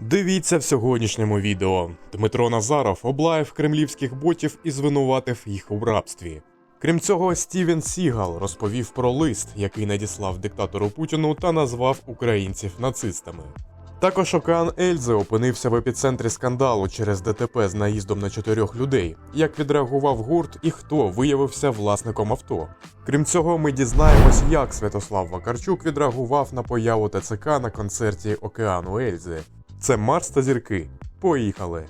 Дивіться в сьогоднішньому відео. Дмитро Назаров облаяв кремлівських ботів і звинуватив їх у рабстві. Крім цього, Стівен Сігал розповів про лист, який надіслав диктатору Путіну та назвав українців нацистами. Також Океан Ельзи опинився в епіцентрі скандалу через ДТП з наїздом на чотирьох людей. Як відреагував гурт і хто виявився власником авто. Крім цього, ми дізнаємось, як Святослав Вакарчук відреагував на появу ТЦК на концерті Океану Ельзи. Це Марс та зірки. Поїхали!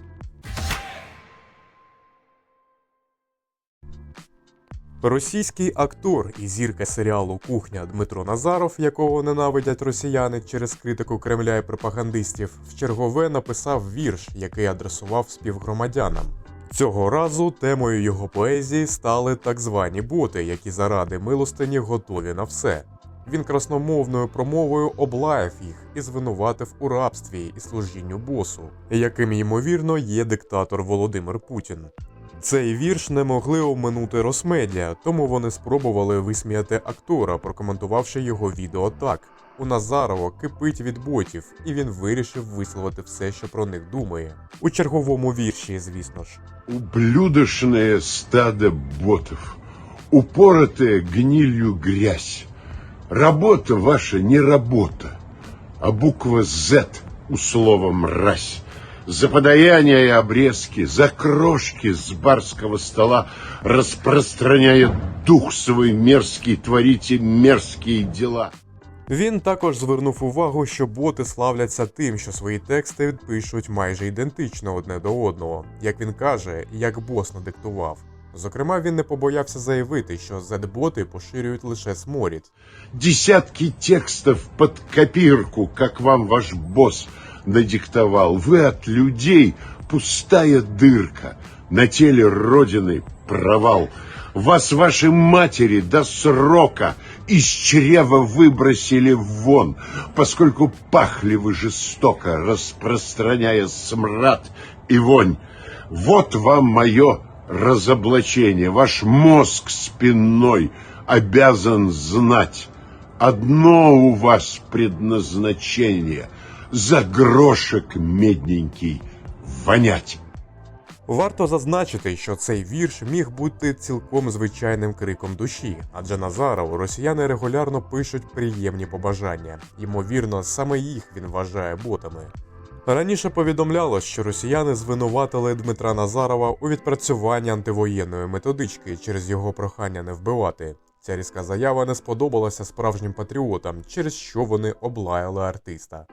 Російський актор і зірка серіалу Кухня Дмитро Назаров, якого ненавидять росіяни через критику Кремля і пропагандистів, в чергове написав вірш, який адресував співгромадянам. Цього разу темою його поезії стали так звані боти, які заради милостині готові на все. Він красномовною промовою облаяв їх і звинуватив у рабстві і служінню босу, яким ймовірно є диктатор Володимир Путін. Цей вірш не могли оминути Росмедіа, тому вони спробували висміяти актора, прокоментувавши його відео так. У Назарова кипить від ботів, і він вирішив висловити все, що про них думає. У черговому вірші, звісно ж. Ублюдочное стадо ботов, упоротая гнилью грязь. Работа ваша не работа, а буква «З» у слова «мразь». За подаяние и обрезки, за крошки с барского стола, распространяя дух свой мерзкий, творите мерзкие дела. Він також звернув увагу, що боти славляться тим, що свої тексти пишуть майже ідентично одне до одного, як він каже, як бос надиктував. Зокрема, він не побоявся заявити, що Z-боти поширюють лише сморід. Десятки текстов под копирку, как вам ваш босс надиктовал. Вы от людей пустая дырка, на теле Родины провал. Вас ваши матери до срока из чрева выбросили вон, поскольку пахли вы жестоко, распространяя смрад и вонь. Вот вам мое разоблачение. Ваш мозг спинной обязан знать. Одно у вас предназначение — за грошек медненький вонять. Варто зазначити, що цей вірш міг бути цілком звичайним криком душі, адже Назарову росіяни регулярно пишуть приємні побажання. Ймовірно, саме їх він вважає ботами. Раніше повідомлялось, що росіяни звинуватили Дмитра Назарова у відпрацюванні антивоєнної методички через його прохання не вбивати. Ця різка заява не сподобалася справжнім патріотам, через що вони облаяли артиста.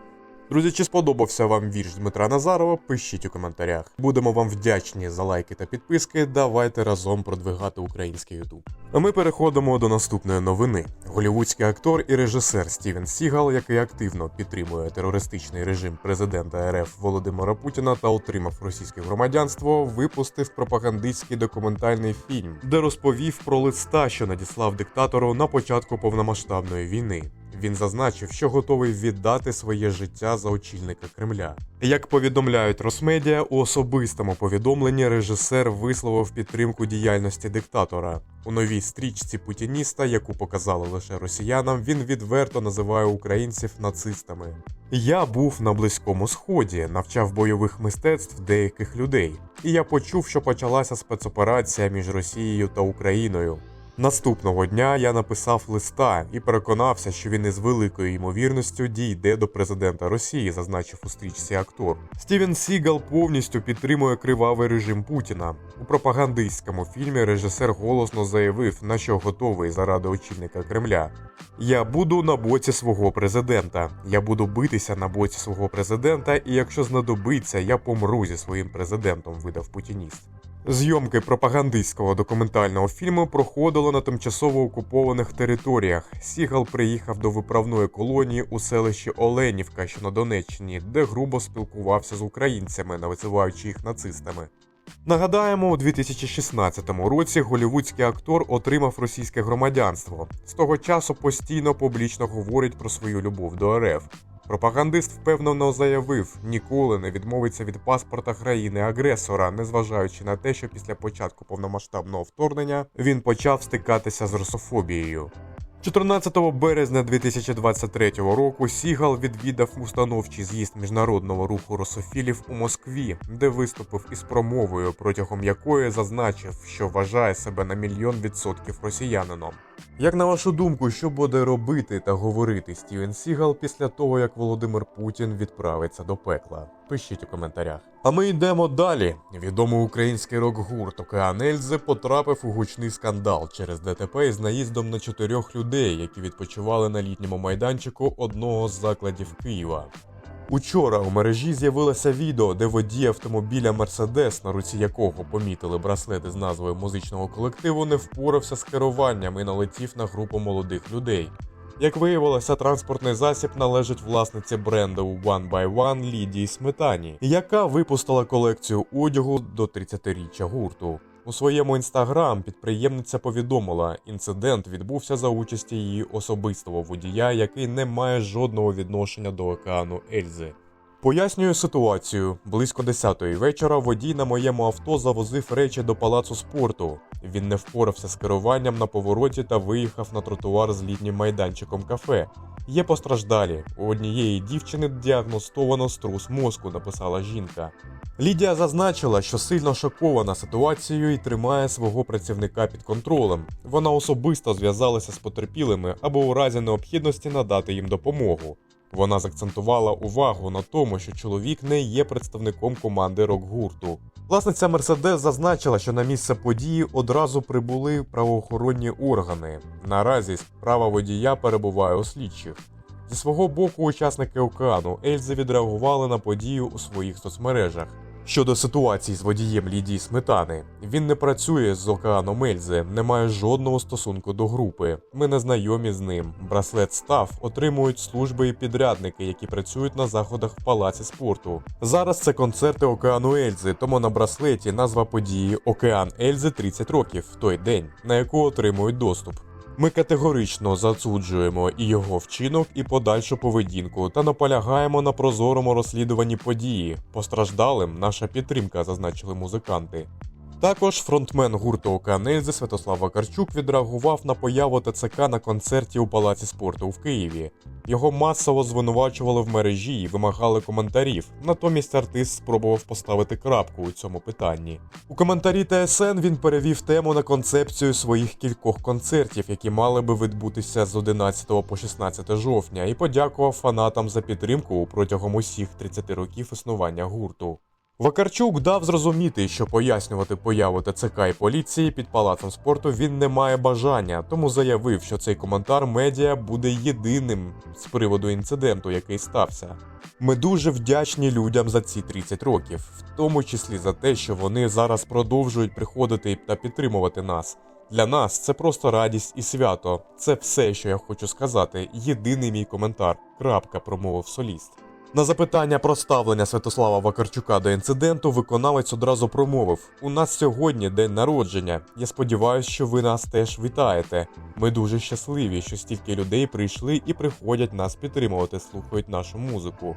Друзі, чи сподобався вам вірш Дмитра Назарова? Пишіть у коментарях. Будемо вам вдячні за лайки та підписки. Давайте разом продвигати український Ютуб. А ми переходимо до наступної новини. Голівудський актор і режисер Стівен Сігал, який активно підтримує терористичний режим президента РФ Володимира Путіна та отримав російське громадянство, випустив пропагандистський документальний фільм, де розповів про листа, що надіслав диктатору на початку повномасштабної війни. Він зазначив, що готовий віддати своє життя за очільника Кремля. Як повідомляють Росмедіа, у особистому повідомленні режисер висловив підтримку діяльності диктатора. У новій стрічці путініста, яку показали лише росіянам, він відверто називає українців нацистами. Я був на близькому сході, навчав бойових мистецтв деяких людей, і я почув, що почалася спецоперація між Росією та Україною. Наступного дня я написав листа і переконався, що він із великою ймовірністю дійде до президента Росії, зазначив у стрічці актор. Стівен Сігал повністю підтримує кривавий режим Путіна. У пропагандистському фільмі режисер голосно заявив, на що готовий заради очільника Кремля. Я буду на боці свого президента. Я буду битися на боці свого президента, і якщо знадобиться, я помру зі своїм президентом, видав путініст. Зйомки пропагандистського документального фільму проходили на тимчасово окупованих територіях. Сігал приїхав до виправної колонії у селищі Оленівка, що на Донеччині, де грубо спілкувався з українцями, називаючи їх нацистами. Нагадаємо, у 2016 році голівудський актор отримав російське громадянство. З того часу постійно публічно говорить про свою любов до РФ. Пропагандист впевнено заявив, ніколи не відмовиться від паспорта країни-агресора, незважаючи на те, що після початку повномасштабного вторгнення він почав стикатися з русофобією. 14 березня 2023 року Сігал відвідав установчий з'їзд міжнародного руху русофілів у Москві, де виступив із промовою, протягом якої зазначив, що вважає себе на мільйон відсотків росіянином. Як на вашу думку, що буде робити та говорити Стівен Сігал після того, як Володимир Путін відправиться до пекла? Пишіть у коментарях. А ми йдемо далі. Відомий український рок-гурт Океан Ельзи потрапив у гучний скандал через ДТП із наїздом на чотирьох людей, які відпочивали на літньому майданчику одного з закладів Києва. Учора у мережі з'явилося відео, де водій автомобіля Мерседес, на руці якого помітили браслети з назвою музичного колективу, не впорався з керуванням і налетів на групу молодих людей. Як виявилося, транспортний засіб належить власниці бренду One by One Лідії Сметані, яка випустила колекцію одягу до 30-річчя гурту. У своєму інстаграм підприємниця повідомила, інцидент відбувся за участі її особистого водія, який не має жодного відношення до океану Ельзи. Пояснюю ситуацію. Близько 10-ї вечора водій на моєму авто завозив речі до палацу спорту. Він не впорався з керуванням на повороті та виїхав на тротуар з літнім майданчиком кафе. Є постраждалі. У однієї дівчини діагностовано струс мозку, написала жінка. Лідія зазначила, що сильно шокована ситуацією і тримає свого працівника під контролем. Вона особисто зв'язалася з потерпілими, аби у разі необхідності надати їм допомогу. Вона закцентувала увагу на тому, що чоловік не є представником команди рок-гурту. Власниця Мерседес зазначила, що на місце події одразу прибули правоохоронні органи. Наразі справа водія перебуває у слідчих. Зі свого боку, учасники океану Ельзи відреагували на подію у своїх соцмережах. Щодо ситуації з водієм Лідії Сметани, він не працює з океаном Ельзи, не має жодного стосунку до групи. Ми не знайомі з ним. Браслет став отримують служби і підрядники, які працюють на заходах в палаці спорту. Зараз це концерти океану Ельзи, тому на браслеті назва події Океан Ельзи 30 років в той день, на яку отримують доступ. Ми категорично засуджуємо і його вчинок, і подальшу поведінку та наполягаємо на прозорому розслідуванні події. Постраждалим наша підтримка, зазначили музиканти. Також фронтмен гурту Океанельзи Святослав Вакарчук відреагував на появу ТЦК на концерті у Палаці спорту в Києві. Його масово звинувачували в мережі і вимагали коментарів. Натомість артист спробував поставити крапку у цьому питанні. У коментарі ТСН він перевів тему на концепцію своїх кількох концертів, які мали би відбутися з 11 по 16 жовтня, і подякував фанатам за підтримку протягом усіх 30 років існування гурту. Вакарчук дав зрозуміти, що пояснювати появу ТЦК і поліції під палацом спорту він не має бажання, тому заявив, що цей коментар медіа буде єдиним з приводу інциденту, який стався. Ми дуже вдячні людям за ці 30 років, в тому числі за те, що вони зараз продовжують приходити та підтримувати нас. Для нас це просто радість і свято. Це все, що я хочу сказати. Єдиний мій коментар. Крапка промовив соліст. На запитання про ставлення Святослава Вакарчука до інциденту виконавець одразу промовив: У нас сьогодні день народження. Я сподіваюся, що ви нас теж вітаєте. Ми дуже щасливі, що стільки людей прийшли і приходять нас підтримувати, слухають нашу музику.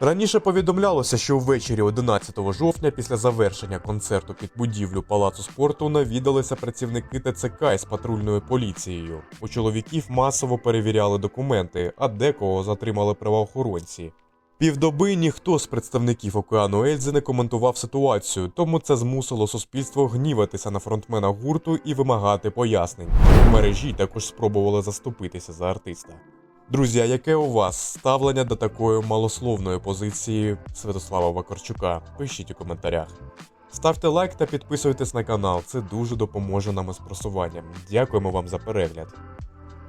Раніше повідомлялося, що ввечері 11 жовтня, після завершення концерту під будівлю палацу спорту, навідалися працівники ТЦК із патрульною поліцією. У чоловіків масово перевіряли документи, а декого затримали правоохоронці. Півдоби ніхто з представників океану Ельзи не коментував ситуацію, тому це змусило суспільство гніватися на фронтмена гурту і вимагати пояснень. В мережі також спробували заступитися за артиста. Друзі, яке у вас ставлення до такої малословної позиції Святослава Вакарчука? Пишіть у коментарях. Ставте лайк та підписуйтесь на канал, це дуже допоможе нам із просуванням. Дякуємо вам за перегляд.